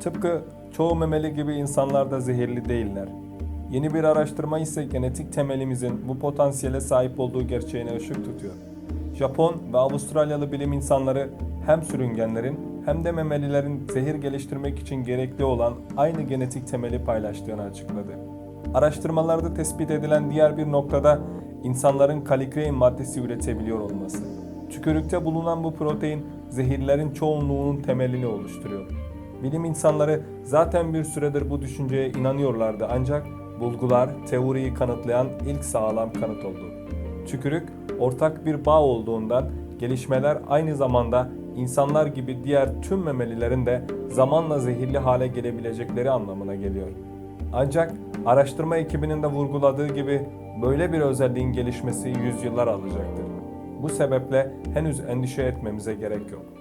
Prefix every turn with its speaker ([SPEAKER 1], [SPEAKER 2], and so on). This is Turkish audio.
[SPEAKER 1] Tıpkı çoğu memeli gibi insanlar da zehirli değiller. Yeni bir araştırma ise genetik temelimizin bu potansiyele sahip olduğu gerçeğine ışık tutuyor. Japon ve Avustralyalı bilim insanları hem sürüngenlerin hem de memelilerin zehir geliştirmek için gerekli olan aynı genetik temeli paylaştığını açıkladı. Araştırmalarda tespit edilen diğer bir noktada insanların kalikrein maddesi üretebiliyor olması. Tükürükte bulunan bu protein zehirlerin çoğunluğunun temelini oluşturuyor. Bilim insanları zaten bir süredir bu düşünceye inanıyorlardı ancak bulgular teoriyi kanıtlayan ilk sağlam kanıt oldu. Tükürük ortak bir bağ olduğundan gelişmeler aynı zamanda insanlar gibi diğer tüm memelilerin de zamanla zehirli hale gelebilecekleri anlamına geliyor. Ancak araştırma ekibinin de vurguladığı gibi böyle bir özelliğin gelişmesi yüzyıllar alacaktır. Bu sebeple henüz endişe etmemize gerek yok.